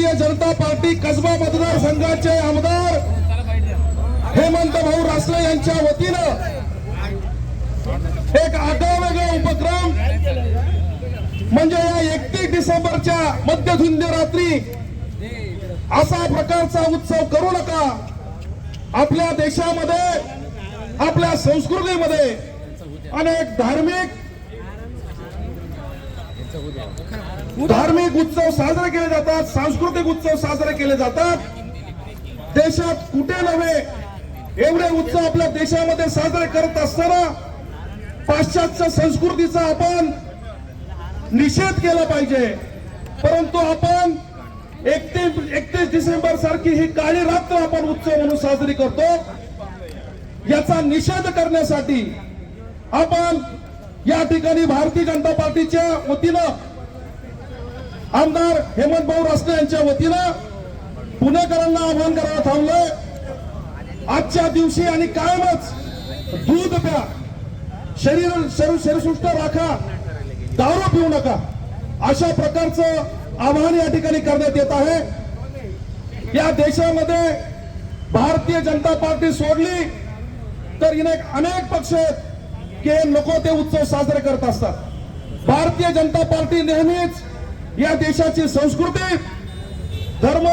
Bharatiya Janata party Kasba मतदारसंघाचे आमदार हेमंत भाऊ रासले यांच्या वतीनं एक आगळावेगळा उपक्रम म्हणजे या एकतीस डिसेंबरच्या मध्यधुंद रात्री असा प्रकारचा उत्सव करू नका. आपल्या देशामध्ये आपल्या संस्कृतीमध्ये अनेक धार्मिक धार्मिक उत्सव साजरे केले जातात सांस्कृतिक उत्सव साजरे केले जातात. देशात कुठे नव्हे एवढे उत्सव आपल्या देशामध्ये साजरे करत असताना पाश्चात्य संस्कृतीचा आपण निषेध केला पाहिजे. परंतु आपण एकतीस एकतीस डिसेंबर सारखी ही काळी रात्र आपण उत्सव म्हणून साजरी करतो. याचा निषेध करण्यासाठी आपण या ठिकाणी भारतीय जनता पार्टीच्या वतीनं आमदार हेमंत भाऊ रासने यांच्या वतीनं पुणेकरांना आवाहन करायला थांबलंय. आजच्या दिवशी आणि कायमच दूध प्या. शरीर शरीर शरीरसृष्ट राखा. दारू पिऊ नका. अशा प्रकारचं आवाहन या ठिकाणी करण्यात येत आहे. या देशामध्ये भारतीय जनता पार्टी सोडली तर इने अनेक पक्ष आहेत. की हे नको ते उत्सव साजरे करत असतात. भारतीय जनता पार्टी नेहमीच या देशाची संस्कृती धर्म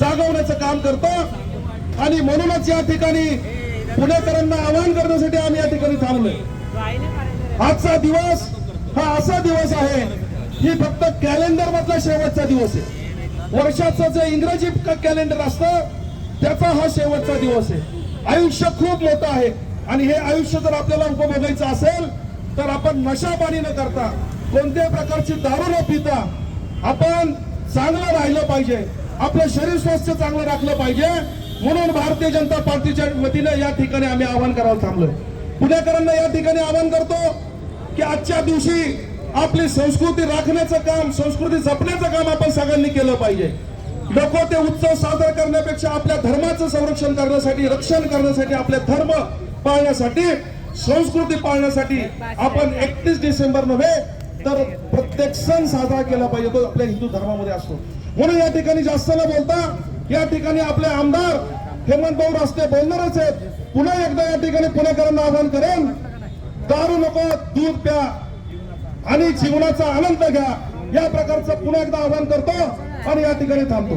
जागवण्याचं काम करतं आणि म्हणूनच या ठिकाणी पुणेकरांना आवाहन करण्यासाठी आम्ही या ठिकाणी थांबलोय. आजचा दिवस हा असा दिवस आहे की फक्त कॅलेंडर मधला शेवटचा दिवस आहे. वर्षाचं जे इंग्रजी कॅलेंडर असतं त्याचा हा शेवटचा दिवस आहे. आयुष्य खूप मोठं आहे. आणि हे आयुष्य जर आपल्याला उपभोगायचं असेल तर आपण नशापाणी न करता कोणत्याही प्रकारची दारू न पिता आपण चांगलं राहिलं पाहिजे. आपलं शरीर स्वास्थ्य चांगलं राखलं पाहिजे. म्हणून भारतीय जनता पार्टीच्या वतीने या ठिकाणी आम्ही आवाहन करायला थांबलोय. पुणेकरांना या ठिकाणी आवाहन करतो की आजच्या दिवशी आपली संस्कृती राखण्याचं काम संस्कृती जपण्याचं काम आपण सगळ्यांनी केलं पाहिजे. नको ते उत्सव साजरा करण्यापेक्षा आपल्या धर्माचं संरक्षण करण्यासाठी रक्षण करण्यासाठी आपले धर्म पाळण्यासाठी संस्कृती पाळण्यासाठी आपण एकतीस डिसेंबर नव्हे तर प्रत्येक सण साजरा केला पाहिजे तो आपल्या हिंदू धर्मामध्ये असतो. म्हणून या ठिकाणी जास्त न बोलता या ठिकाणी आपले आमदार हेमंत भाऊ रास्ते बोलणारच आहेत. पुन्हा एकदा या ठिकाणी पुणेकरांना आवाहन करेन दारू नको दूध प्या आणि जीवनाचा आनंद घ्या. या प्रकारचं पुन्हा एकदा आवाहन करतो आणि या ठिकाणी थांबतो.